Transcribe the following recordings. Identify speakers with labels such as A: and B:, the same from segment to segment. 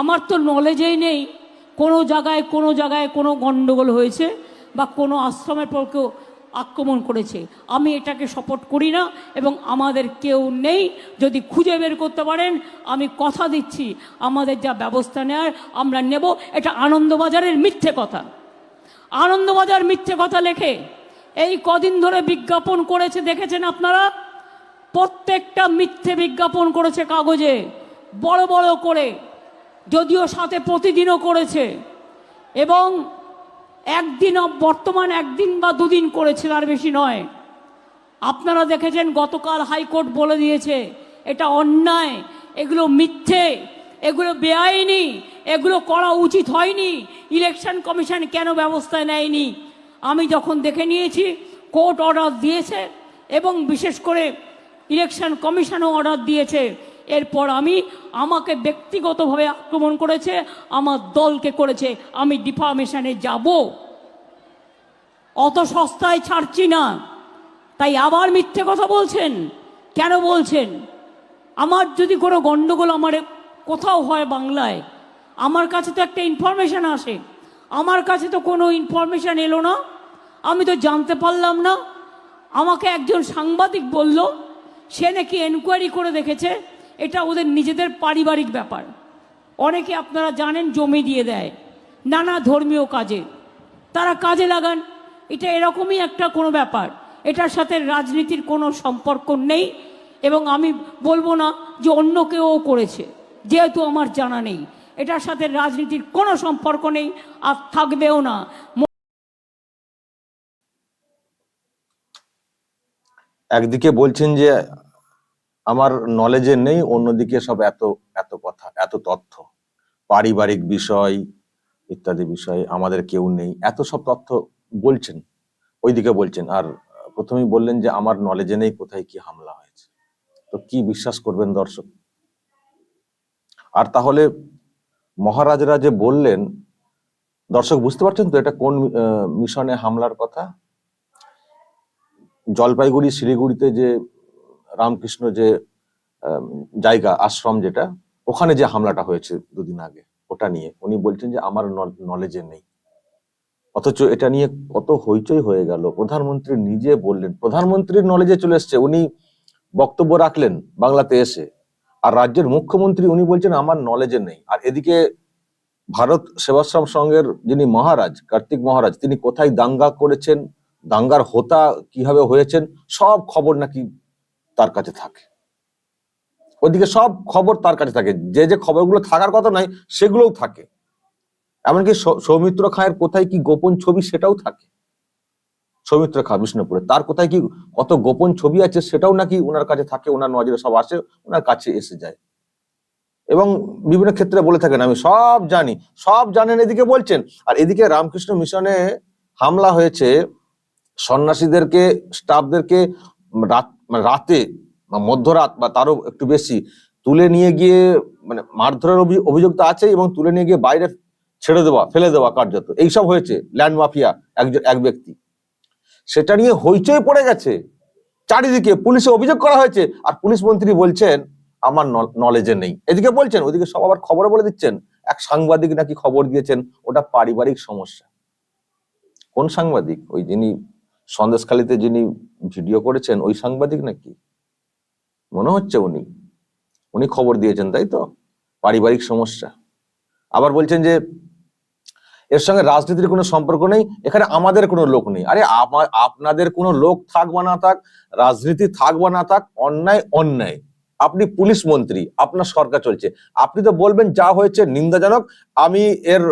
A: আমার তো নলেজেই নেই কোনো জায়গায় কোনো জায়গায় কোনো গণ্ডগোল হয়েছে বা কোনো আশ্রমের পর কেউ আক্রমণ করেছে আমি এটাকে সাপোর্ট করি না এবং আমাদের কেউ নেই যদি খুঁজে বের করতে পারেন আমি কথা দিচ্ছি আমাদের যা ব্যবস্থা নেয় আমরা নেব এটা আনন্দবাজারের মিথ্যে কথা আনন্দবাজার মিথ্যে কথা লেখে এই কদিন ধরে বিজ্ঞাপন করেছে দেখেছেন আপনারা প্রত্যেকটা মিথ্যে বিজ্ঞাপন করেছে কাগজে বড় বড় করে যদিও সাথে প্রতিদিনও করেছে এবং একদিন বর্তমান একদিন বা দুদিন করেছে আর বেশি নয় আপনারা দেখেছেন গতকাল হাইকোর্ট বলে দিয়েছে এটা অন্যায় এগুলো মিথ্যে এগুলো বেআইনি এগুলো করা উচিত হয়নি ইলেকশন কমিশন কেন ব্যবস্থা নেয়নি আমি যখন দেখে নিয়েছি কোর্ট অর্ডার দিয়েছে এবং বিশেষ করে ইলেকশন কমিশনও অর্ডার দিয়েছে এরপর আমি আমাকে ব্যক্তিগতভাবে আক্রমণ করেছে আমার দলকে করেছে আমি ডিফার্মেশনে যাব অত সস্তায় ছাড়ছি না তাই আবার মিথ্যে কথা বলছেন কেন বলছেন আমার যদি কোনো গণ্ডগোল আমার কোথাও হয় বাংলায় আমার কাছে তো একটা ইনফরমেশান আসে আমার কাছে তো কোনো ইনফরমেশান এলো না আমি তো জানতে পারলাম না আমাকে একজন সাংবাদিক বলল সে নাকি এনকোয়ারি করে দেখেছে এটা ওদের নিজেদের পারিবারিক ব্যাপার অনেকে আপনারা জানেন জমি দিয়ে দেয় নানা ধর্মীয় কাজে তারা কাজে লাগান এটা এরকমই একটা কোনো ব্যাপার এটার সাথে রাজনীতির কোনো সম্পর্ক নেই এবং আমি বলবো না যে অন্য কেউ করেছে যেহেতু আমার জানা নেই এটার সাথে রাজনীতির কোনো সম্পর্ক নেই আর থাকবেও না
B: একদিকে বলছেন যে আমার নলেজে নেই অন্যদিকে সব এত এত কথা এত তথ্য পারিবারিক বিষয় ইত্যাদি বিষয় আমাদের কেউ নেই এত সব তথ্য বলছেন ওইদিকে বলছেন আর প্রথমেই বললেন যে আমার নলেজে নেই কোথায় কি হামলা হয়েছে তো কি বিশ্বাস করবেন দর্শক আর তাহলে মহারাজরা যে বললেন দর্শক বুঝতে পারছেন তো এটা কোন মিশনে হামলার কথা জলপাইগুড়ি শিলিগুড়িতে যে রামকৃষ্ণ যে জায়গা আশ্রম যেটা ওখানে যে হামলাটা হয়েছে দুদিন আগে ওটা নিয়ে উনি বলছেন যে আমার নলেজে নেই অথচ এটা নিয়ে কত হইচই হয়ে গেল প্রধানমন্ত্রী নিজে বললেন প্রধানমন্ত্রীর নলেজে চলে এসছে উনি বক্তব্য রাখলেন বাংলাতে এসে আর রাজ্যের মুখ্যমন্ত্রী উনি বলছেন আমার নলেজে নেই আর এদিকে ভারত সেবাশ্রম সংঘের যিনি মহারাজ কার্তিক মহারাজ তিনি কোথায় দাঙ্গা করেছেন দাঙ্গার হোতা কিভাবে হয়েছেন সব খবর নাকি তার কাছে থাকে ওদিকে সব খবর তার কাছে থাকে যে যে খবরগুলো থাকার কথা নয় সেগুলোও থাকে এমনকি সৌমিত্র এর কোথায় কি গোপন ছবি সেটাও থাকে সৌমিত্র খা বিষ্ণুপুরে তার কোথায় কি কত গোপন ছবি আছে সেটাও নাকি ওনার কাছে থাকে ওনার নজরে সব আসে ওনার কাছে এসে যায় এবং বিভিন্ন ক্ষেত্রে বলে থাকেন আমি সব জানি সব জানেন এদিকে বলছেন আর এদিকে রামকৃষ্ণ মিশনে হামলা হয়েছে সন্ন্যাসীদেরকে স্টাফদেরকে রাত মানে রাতে বা মধ্যরাত বা তারও একটু বেশি তুলে নিয়ে গিয়ে মানে মারধরের অভিযোগ তো আছে এবং তুলে নিয়ে গিয়ে বাইরে ছেড়ে দেওয়া ফেলে দেওয়া কার্যত এইসব হয়েছে ল্যান্ড মাফিয়া একজন এক ব্যক্তি সেটা নিয়ে হইচই পড়ে গেছে চারিদিকে পুলিশে অভিযোগ করা হয়েছে আর পুলিশ মন্ত্রী বলছেন আমার নলেজে নেই এদিকে বলছেন ওদিকে সব আবার খবরে বলে দিচ্ছেন এক সাংবাদিক নাকি খবর দিয়েছেন ওটা পারিবারিক সমস্যা কোন সাংবাদিক ওই যিনি সন্দেশখালিতে যিনি ভিডিও করেছেন ওই সাংবাদিক নাকি মনে হচ্ছে উনি উনি খবর দিয়েছেন তাই তো পারিবারিক সমস্যা আবার বলছেন যে এর সঙ্গে রাজনীতির কোনো সম্পর্ক নেই এখানে আমাদের কোনো লোক নেই আরে আপনাদের কোনো লোক থাক বা না থাক রাজনীতি থাক বা না থাক অন্যায় অন্যায় আপনি পুলিশ মন্ত্রী আপনার সরকার চলছে আপনি তো বলবেন যা হয়েছে নিন্দাজনক আমি এর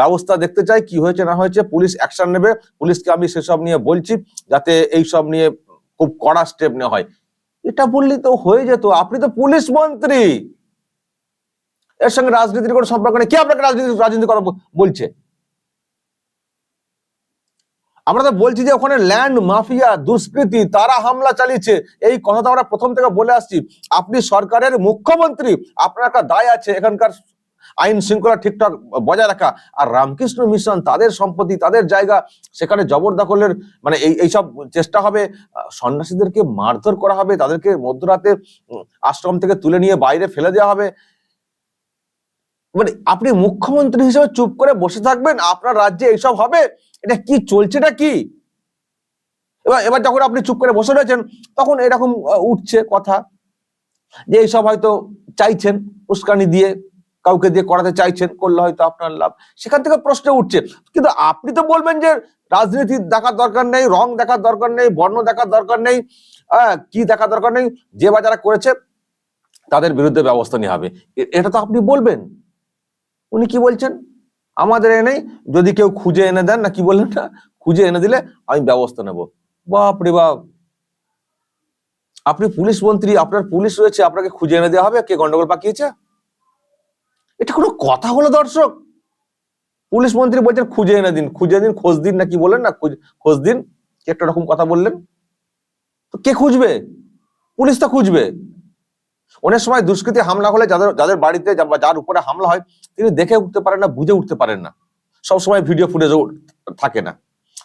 B: ব্যবস্থা দেখতে চাই কি হয়েছে না হয়েছে পুলিশ অ্যাকশন নেবে পুলিশকে আমি সেসব নিয়ে বলছি যাতে এই সব নিয়ে খুব কড়া স্টেপ নেওয়া হয় এটা বললে তো হয়ে যেত আপনি তো পুলিশ মন্ত্রী এর সঙ্গে রাজনীতির কোনো সম্পর্ক নেই কে আপনাকে রাজনীতি রাজনীতি করা বলছে আমরা তো বলছি যে ওখানে ল্যান্ড মাফিয়া দুষ্কৃতি তারা হামলা চালিয়েছে এই কথা তো আমরা প্রথম থেকে বলে আসছি আপনি সরকারের মুখ্যমন্ত্রী আপনার একটা দায় আছে এখানকার আইন শৃঙ্খলা ঠিকঠাক বজায় রাখা আর রামকৃষ্ণ মিশন তাদের সম্পত্তি তাদের জায়গা সেখানে জবরদখলের মানে এই এইসব চেষ্টা হবে সন্ন্যাসীদেরকে মারধর করা হবে তাদেরকে মধ্যরাতে আশ্রম থেকে তুলে নিয়ে বাইরে ফেলে দেওয়া হবে মানে আপনি মুখ্যমন্ত্রী হিসেবে চুপ করে বসে থাকবেন আপনার রাজ্যে এইসব হবে এটা কি চলছেটা কি এবার এবার যখন আপনি চুপ করে বসে রয়েছেন তখন এরকম উঠছে কথা যে এইসব হয়তো চাইছেন উস্কানি দিয়ে কাউকে দিয়ে করাতে চাইছেন করলে হয়তো আপনার লাভ সেখান থেকে প্রশ্ন উঠছে কিন্তু আপনি তো বলবেন যে রাজনীতি দেখার দরকার নেই রং দেখার দরকার নেই বর্ণ দেখার দরকার নেই কি দেখার দরকার নেই যে বা যারা করেছে তাদের বিরুদ্ধে ব্যবস্থা নিয়ে হবে এটা তো আপনি বলবেন উনি কি বলছেন আমাদের এনেই যদি কেউ খুঁজে এনে দেন না কি বললেন না খুঁজে এনে দিলে আমি ব্যবস্থা নেব বাপ রে বাপ আপনি পুলিশ মন্ত্রী আপনার পুলিশ রয়েছে আপনাকে খুঁজে এনে দেওয়া হবে কে গন্ডগোল পাকিয়েছে এটা কোনো কথা হলো দর্শক পুলিশ মন্ত্রী বলছেন খুঁজে এনে দিন খুঁজে দিন খোঁজ দিন না কি বলেন না খোঁজ দিন একটা রকম কথা বললেন তো কে খুঁজবে পুলিশ তো খুঁজবে অনেক সময় দুষ্কৃতি হামলা হলে যাদের যাদের বাড়িতে বা যার উপরে হামলা হয় তিনি দেখে উঠতে পারেন না বুঝে উঠতে পারেন না সবসময় ভিডিও ফুটেজও থাকে না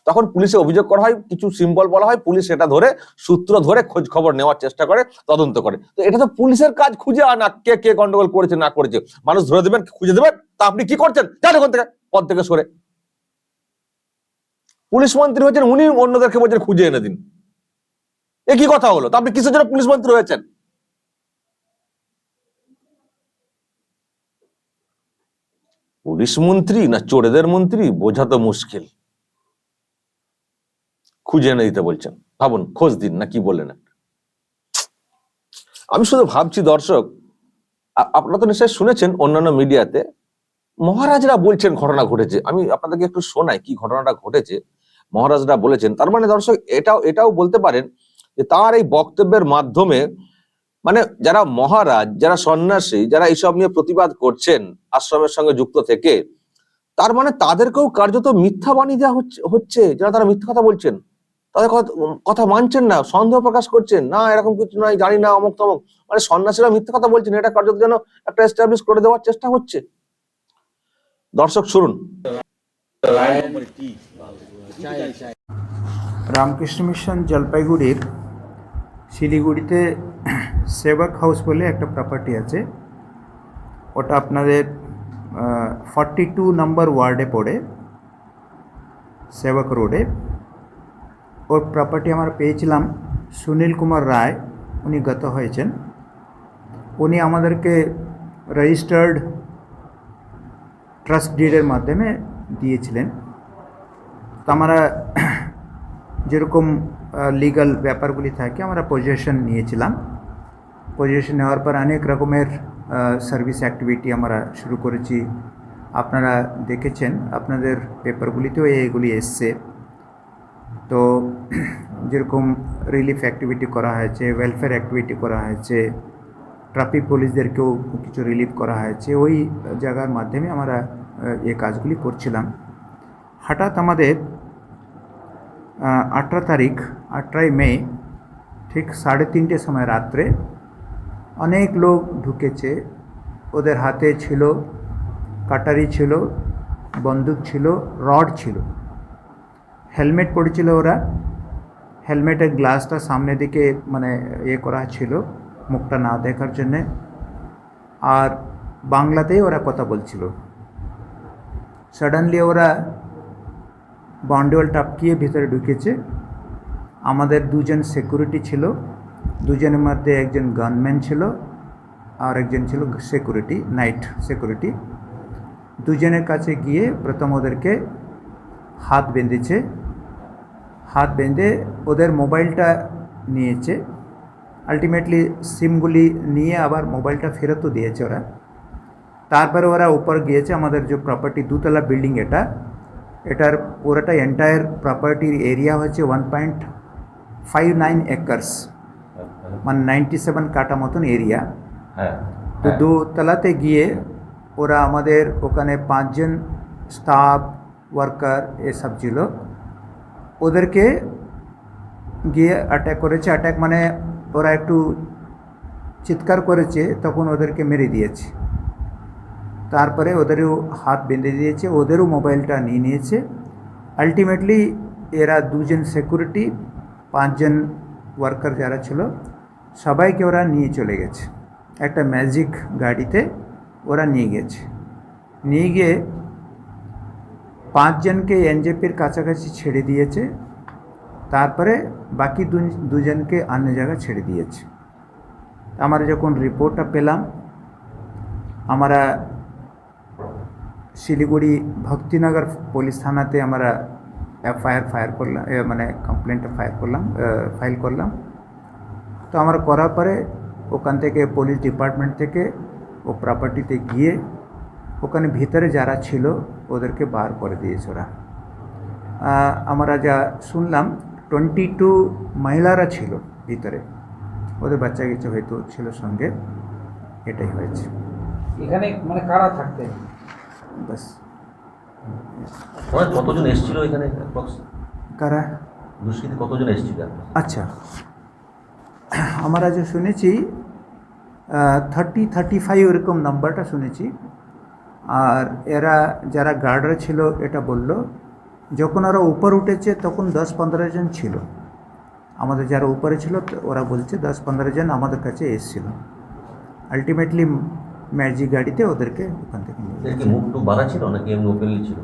B: তখন পুলিশে অভিযোগ করা হয় কিছু সিম্বল বলা হয় পুলিশ সেটা ধরে সূত্র ধরে খোঁজ খবর নেওয়ার চেষ্টা করে তদন্ত করে তো এটা তো পুলিশের কাজ খুঁজে আনা কে কে গন্ডগোল করেছে না করেছে মানুষ ধরে দেবেন খুঁজে দেবেন তা আপনি কি করছেন যান ওখান থেকে পদ থেকে সরে পুলিশ মন্ত্রী হয়েছেন উনি অন্যদেরকে বলছেন খুঁজে এনে দিন এ কি কথা হলো তা আপনি কিসের জন্য পুলিশ মন্ত্রী হয়েছেন পুলিশ মন্ত্রী না চোরেদের মন্ত্রী বোঝা তো মুশকিল খুঁজে এনে দিতে বলছেন ভাবুন খোঁজ দিন না কি বললেন আমি শুধু ভাবছি দর্শক আপনারা তো নিশ্চয়ই শুনেছেন অন্যান্য মিডিয়াতে মহারাজরা বলছেন ঘটনা ঘটেছে আমি আপনাদেরকে একটু শোনাই কি ঘটনাটা ঘটেছে মহারাজরা বলেছেন তার মানে দর্শক এটাও এটাও বলতে পারেন যে তার এই বক্তব্যের মাধ্যমে মানে যারা মহারাজ যারা সন্ন্যাসী যারা এইসব নিয়ে প্রতিবাদ করছেন আশ্রমের সঙ্গে যুক্ত থেকে তার মানে তাদেরকেও কার্যত মিথ্যা বানিয়ে দেওয়া হচ্ছে যারা তারা মিথ্যা কথা বলছেন তাদের কথা মানছেন না সন্দেহ প্রকাশ করছেন না এরকম কিছু নয় জানি না অমুক তমক মানে সন্ন্যাসীরা মিথ্যা কথা বলছেন এটা কার্যত যেন একটা এস্টাবলিশ করে দেওয়ার চেষ্টা হচ্ছে দর্শক শুনুন
C: রামকৃষ্ণ মিশন জলপাইগুড়ির শিলিগুড়িতে সেবক হাউস বলে একটা প্রপার্টি আছে ওটা আপনাদের ফর্টি টু নম্বর ওয়ার্ডে পড়ে সেবক রোডে ওর প্রপার্টি আমরা পেয়েছিলাম সুনীল কুমার রায় উনি গত হয়েছেন উনি আমাদেরকে রেজিস্টার্ড ট্রাস্ট ডিডের মাধ্যমে দিয়েছিলেন তো আমরা যেরকম লিগাল ব্যাপারগুলি থাকে আমরা পজিশন নিয়েছিলাম পজিশন নেওয়ার পর অনেক রকমের সার্ভিস অ্যাক্টিভিটি আমরা শুরু করেছি আপনারা দেখেছেন আপনাদের পেপারগুলিতেও এইগুলি এসছে তো যেরকম রিলিফ অ্যাক্টিভিটি করা হয়েছে ওয়েলফেয়ার অ্যাক্টিভিটি করা হয়েছে ট্রাফিক পুলিশদেরকেও কিছু রিলিফ করা হয়েছে ওই জায়গার মাধ্যমে আমরা এ কাজগুলি করছিলাম হঠাৎ আমাদের আঠারো তারিখ আঠারোই মে ঠিক সাড়ে তিনটে সময় রাত্রে অনেক লোক ঢুকেছে ওদের হাতে ছিল কাটারি ছিল বন্দুক ছিল রড ছিল হেলমেট পড়েছিল ওরা হেলমেটের গ্লাসটা সামনে দিকে মানে ইয়ে করা ছিল মুখটা না দেখার জন্যে আর বাংলাতেই ওরা কথা বলছিল সাডেনলি ওরা বাউন্ডেওয়াল টাপকিয়ে ভিতরে ঢুকেছে আমাদের দুজন সিকিউরিটি ছিল দুজনের মধ্যে একজন গানম্যান ছিল আর একজন ছিল সিকিউরিটি নাইট সিকিউরিটি দুজনের কাছে গিয়ে প্রথম ওদেরকে হাত বেঁধেছে হাত বেঁধে ওদের মোবাইলটা নিয়েছে আলটিমেটলি সিমগুলি নিয়ে আবার মোবাইলটা ফেরতও দিয়েছে ওরা তারপরে ওরা উপর গিয়েছে আমাদের যে প্রপার্টি দুতলা বিল্ডিং এটা এটার পুরোটা এন্টায়ার প্রপার্টির এরিয়া হচ্ছে one point five nine acres মানে নাইনটি সেভেন কাটা মতন এরিয়া হ্যাঁ, তো হ্যাঁ। দোতলাতে গিয়ে ওরা আমাদের ওখানে পাঁচজন স্টাফ ওয়ার্কার এসব ছিল ওদেরকে গিয়ে অ্যাট্যাক করেছে অ্যাট্যাক মানে ওরা একটু চিৎকার করেছে তখন ওদেরকে মেরে দিয়েছে তারপরে ওদেরও হাত বেঁধে দিয়েছে ওদেরও মোবাইলটা নিয়ে নিয়েছে আলটিমেটলি এরা দুজন সিকিউরিটি পাঁচজন ওয়ার্কার যারা ছিল সবাইকে ওরা নিয়ে চলে গেছে একটা ম্যাজিক গাড়িতে ওরা নিয়ে গেছে নিয়ে গিয়ে পাঁচজনকে এনজেপির কাছাকাছি ছেড়ে দিয়েছে তারপরে বাকি দুজনকে অন্য জায়গায় ছেড়ে দিয়েছে আমরা যখন রিপোর্টটা পেলাম আমরা শিলিগুড়ি ভক্তিনগর পুলিশ থানাতে আমরা এফআইআর ফায়ার করলাম মানে কমপ্লেনটা ফায়ার করলাম ফাইল করলাম আমার করার পরে ওখান থেকে পুলিশ ডিপার্টমেন্ট থেকে ও প্রপার্টিতে গিয়ে ওখানে ভিতরে যারা ছিল ওদেরকে বার করে দিয়েছে ওরা আমরা যা শুনলাম টোয়েন্টি টু মহিলারা ছিল ভিতরে ওদের বাচ্চা কিছু হয়তো ছিল সঙ্গে এটাই হয়েছে এখানে মানে কারা থাকতে বাস কতজন এসেছিল এখানে কারা দুষ্কৃতি কতজন এসেছিল আচ্ছা আমরা যে শুনেছি থার্টি থার্টি ফাইভ এরকম নাম্বারটা শুনেছি আর এরা যারা গার্ডার ছিল এটা বলল যখন ওরা উপর উঠেছে তখন দশ পনেরো জন ছিল আমাদের যারা উপরে ছিল ওরা বলছে দশ পনেরো জন আমাদের কাছে এসেছিল আলটিমেটলি ম্যাজিক গাড়িতে ওদেরকে ওখান থেকে ছিল ছিল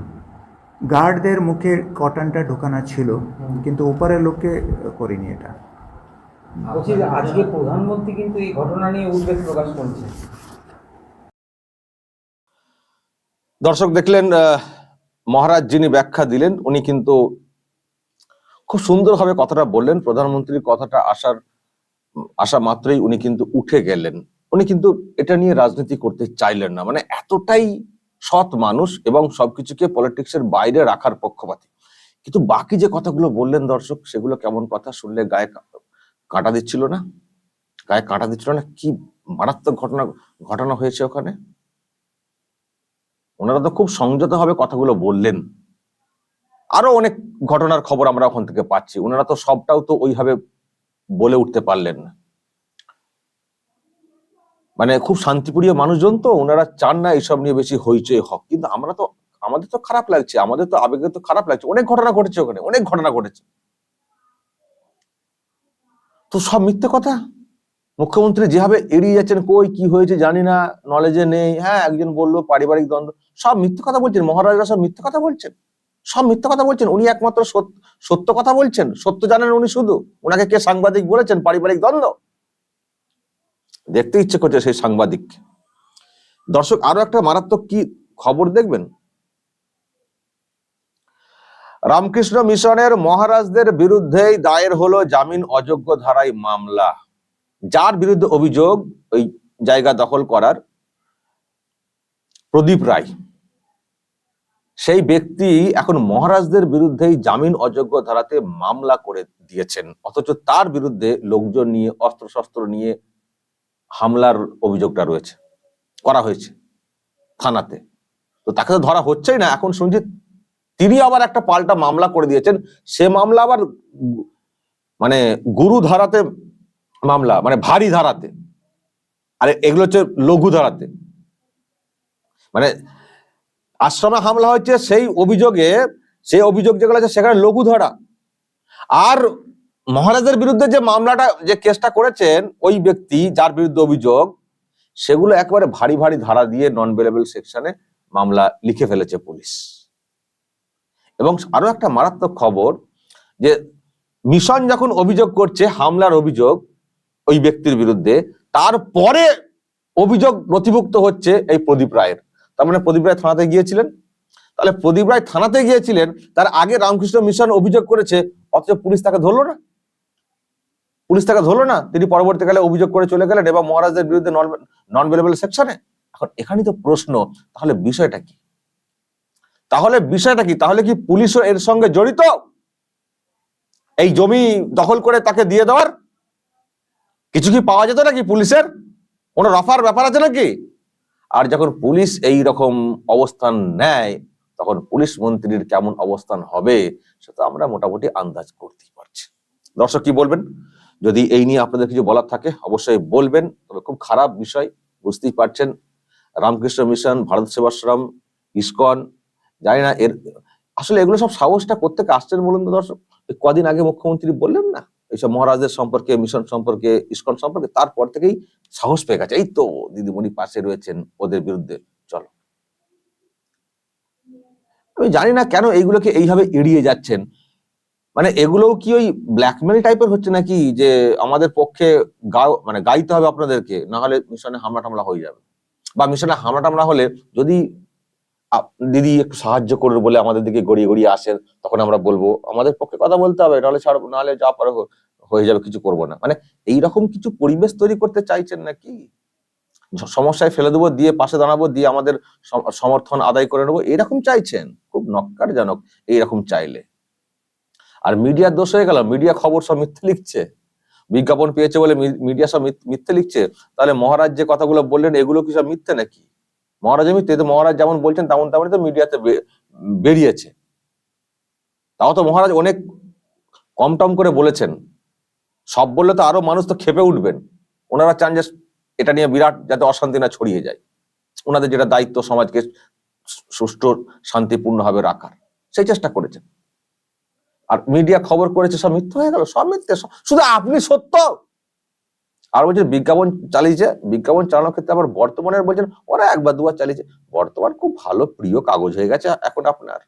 C: গার্ডদের মুখে কটনটা ঢোকানো ছিল কিন্তু উপরের লোককে করিনি এটা বলছি আজকে প্রধানমন্ত্রী কিন্তু এই ঘটনা নিয়ে উদ্বেগ
B: প্রকাশ করছে দর্শক দেখলেন মহারাজ যিনি ব্যাখ্যা দিলেন উনি কিন্তু খুব সুন্দরভাবে কথাটা বললেন প্রধানমন্ত্রীর কথাটা আসার আসা মাত্রই উনি কিন্তু উঠে গেলেন উনি কিন্তু এটা নিয়ে রাজনীতি করতে চাইলেন না মানে এতটাই সৎ মানুষ এবং সবকিছুকে পলিটিক্সের বাইরে রাখার পক্ষপাতি কিন্তু বাকি যে কথাগুলো বললেন দর্শক সেগুলো কেমন কথা শুনলে গায়ে কাটা দিচ্ছিল না গায়ে কাটা দিচ্ছিল না কি মারাত্মক ঘটনা ঘটনা হয়েছে ওখানে ওনারা তো খুব সংযতভাবে কথাগুলো বললেন আরো অনেক ঘটনার খবর আমরা ওখান থেকে পাচ্ছি ওনারা তো সবটাও তো ওইভাবে বলে উঠতে পারলেন না মানে খুব শান্তিপ্রিয় মানুষজন তো ওনারা চান না এইসব নিয়ে বেশি হইচই হক কিন্তু আমরা তো আমাদের তো খারাপ লাগছে আমাদের তো আবেগে তো খারাপ লাগছে অনেক ঘটনা ঘটেছে ওখানে অনেক ঘটনা ঘটেছে তো সব মিথ্যে কথা মুখ্যমন্ত্রী যেভাবে এড়িয়ে যাচ্ছেন কই কি হয়েছে জানি না নলেজে নেই হ্যাঁ একজন বললো পারিবারিক দ্বন্দ্ব সব মিথ্যে কথা বলছেন মহারাজরা সব মিথ্যে কথা বলছেন সব মিথ্যে কথা বলছেন উনি একমাত্র সত্য কথা বলছেন সত্য জানেন উনি শুধু ওনাকে কে সাংবাদিক বলেছেন পারিবারিক দ্বন্দ্ব দেখতে ইচ্ছে করছে সেই সাংবাদিককে দর্শক আরো একটা মারাত্মক কি খবর দেখবেন রামকৃষ্ণ মিশনের মহারাজদের বিরুদ্ধেই দায়ের হলো জামিন অযোগ্য ধারায় মামলা যার বিরুদ্ধে অভিযোগ ওই জায়গা দখল করার প্রদীপ রায় সেই ব্যক্তি এখন মহারাজদের বিরুদ্ধেই জামিন অযোগ্য ধারাতে মামলা করে দিয়েছেন অথচ তার বিরুদ্ধে লোকজন নিয়ে অস্ত্রশস্ত্র নিয়ে হামলার অভিযোগটা রয়েছে করা হয়েছে থানাতে তো তাকে তো ধরা হচ্ছেই না এখন শুনছি তিনি আবার একটা পাল্টা মামলা করে দিয়েছেন সে মামলা আবার মানে গুরু ধারাতে মামলা মানে ভারী ধারাতে আর এগুলো হচ্ছে লঘু ধারাতে মানে আশ্রমে হামলা হয়েছে সেই অভিযোগে সেই অভিযোগ যেগুলো আছে সেখানে লঘু ধারা আর মহারাজের বিরুদ্ধে যে মামলাটা যে কেসটা করেছেন ওই ব্যক্তি যার বিরুদ্ধে অভিযোগ সেগুলো একেবারে ভারী ভারী ধারা দিয়ে নন বেলেবল সেকশনে মামলা লিখে ফেলেছে পুলিশ এবং আরো একটা মারাত্মক খবর যে মিশন যখন অভিযোগ করছে হামলার অভিযোগ ওই ব্যক্তির বিরুদ্ধে তারপরে অভিযোগ নথিভুক্ত হচ্ছে এই প্রদীপ রায়ের তার মানে প্রদীপ রায় থানাতে গিয়েছিলেন তাহলে প্রদীপ রায় থানাতে গিয়েছিলেন তার আগে রামকৃষ্ণ মিশন অভিযোগ করেছে অথচ পুলিশ তাকে ধরলো না পুলিশ তাকে ধরলো না তিনি পরবর্তীকালে অভিযোগ করে চলে গেলেন এবং মহারাজদের বিরুদ্ধে নন ভেলেবেল সেকশনে এখন এখানেই তো প্রশ্ন তাহলে বিষয়টা কি তাহলে বিষয়টা কি তাহলে কি পুলিশও এর সঙ্গে জড়িত এই জমি দখল করে তাকে দিয়ে দেওয়ার কিছু কি পাওয়া যেত নাকি পুলিশের কোনো রফার ব্যাপার আছে নাকি আর যখন পুলিশ এই রকম অবস্থান নেয় তখন পুলিশ মন্ত্রীর কেমন অবস্থান হবে সেটা আমরা মোটামুটি আন্দাজ করতেই পারছি দর্শক কি বলবেন যদি এই নিয়ে আপনাদের কিছু বলার থাকে অবশ্যই বলবেন তবে খুব খারাপ বিষয় বুঝতেই পারছেন রামকৃষ্ণ মিশন ভারত সেবাশ্রম ইস্কন জানি না এর আসলে এগুলো সব সাহসটা প্রত্যেক আসছেন বলুন তো দর্শক কদিন আগে মুখ্যমন্ত্রী বললেন না এইসব মহারাজদের সম্পর্কে মিশন সম্পর্কে ইস্কন সম্পর্কে তারপর থেকেই সাহস পেয়ে গেছে এই তো দিদিমণি পাশে রয়েছেন ওদের বিরুদ্ধে চলো আমি জানি না কেন এইগুলোকে এইভাবে এড়িয়ে যাচ্ছেন মানে এগুলোও কি ওই ব্ল্যাকমেল টাইপের হচ্ছে নাকি যে আমাদের পক্ষে গা মানে গাইতে হবে আপনাদেরকে না হলে মিশনে হামলা টামলা হয়ে যাবে বা মিশনে হামলা টামলা হলে যদি দিদি একটু সাহায্য করবে বলে আমাদের দিকে গড়িয়ে গড়িয়ে আসেন তখন আমরা বলবো আমাদের পক্ষে কথা বলতে হবে নাহলে ছাড়বো নাহলে যা পারো হয়ে যাবে কিছু করব না মানে এইরকম কিছু পরিবেশ তৈরি করতে চাইছেন নাকি সমস্যায় ফেলে দেবো দিয়ে পাশে দাঁড়াবো দিয়ে আমাদের সমর্থন আদায় করে নেবো এরকম চাইছেন খুব নক্কারজনক এইরকম চাইলে আর মিডিয়ার দোষ হয়ে গেল মিডিয়া খবর সব মিথ্যে লিখছে বিজ্ঞাপন পেয়েছে বলে মিডিয়া সব মিথ্যে লিখছে তাহলে মহারাজ যে কথাগুলো বললেন এগুলো কি সব মিথ্যে নাকি মহারাজ আমি মহারাজ যেমন বলছেন তেমন তেমন তো মিডিয়াতে বেরিয়েছে তাও তো মহারাজ অনেক কম টম করে বলেছেন সব বললে তো আরো মানুষ তো খেপে উঠবেন ওনারা চান যে এটা নিয়ে বিরাট যাতে অশান্তি না ছড়িয়ে যায় ওনাদের যেটা দায়িত্ব সমাজকে সুষ্ঠু শান্তিপূর্ণভাবে রাখার সেই চেষ্টা করেছেন আর মিডিয়া খবর করেছে সব মিথ্যা হয়ে গেল সব মিথ্যে শুধু আপনি সত্য আর বলছেন বিজ্ঞাপন চালিয়েছে বিজ্ঞাপন চালানোর ক্ষেত্রে আবার বর্তমানের বলছেন ওরা একবার দুবার চালিয়েছে বর্তমান খুব ভালো প্রিয় কাগজ হয়ে গেছে এখন আপনার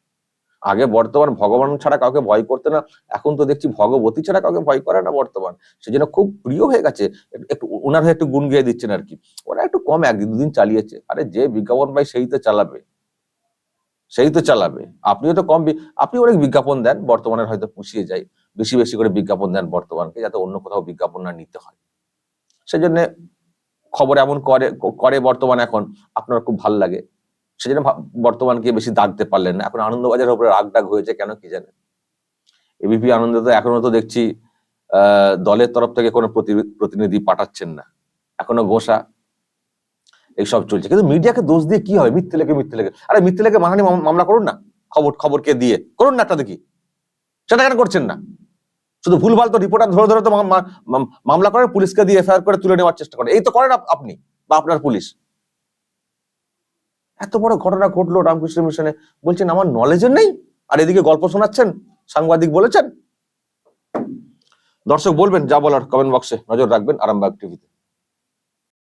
B: আগে বর্তমান ভগবান ছাড়া কাউকে ভয় করতে না এখন তো দেখছি ভগবতী ছাড়া কাউকে ভয় করে না বর্তমান সেই জন্য খুব প্রিয় হয়ে গেছে একটু ওনার হয়ে একটু গুণ গিয়ে দিচ্ছেন আর কি ওরা একটু কম একদিন দুদিন চালিয়েছে আরে যে বিজ্ঞাপন পাই সেই তো চালাবে সেই তো চালাবে আপনিও তো কম আপনি অনেক বিজ্ঞাপন দেন বর্তমানের হয়তো পুষিয়ে যায় বেশি বেশি করে বিজ্ঞাপন দেন বর্তমানকে যাতে অন্য কোথাও বিজ্ঞাপন না নিতে হয় সেজন্য খবর এমন করে করে বর্তমান এখন আপনার খুব ভাল লাগে সেজন্য বর্তমানকে বেশি দাগতে পারলেন না এখন আনন্দবাজারের উপরে রাগ ডাক হয়েছে কেন কি জানে এবিপি আনন্দ তো এখনো তো দেখছি দলের তরফ থেকে কোনো প্রতিনিধি পাঠাচ্ছেন না এখনো ঘোষা এইসব চলছে কিন্তু মিডিয়াকে দোষ দিয়ে কি হয় মিথ্যে লেগে মিথ্যে লেগে আরে মিথ্যে লেগে মানহানি মামলা করুন না খবর খবরকে দিয়ে করুন না তাদের কি সেটা কেন করছেন না শুধু ভুলভাল তো রিপোর্টার ধরে ধরে তো মামলা করে পুলিশকে দিয়ে এফআইআর করে তুলে নেওয়ার চেষ্টা করে এই তো করেন আপনি বা আপনার পুলিশ এত বড় ঘটনা ঘটলো রামকৃষ্ণ মিশনে বলছেন আমার নলেজের নেই আর এদিকে গল্প শোনাচ্ছেন সাংবাদিক বলেছেন দর্শক বলবেন যা বলার কমেন্ট বক্সে নজর রাখবেন আরামবাগ টিভিতে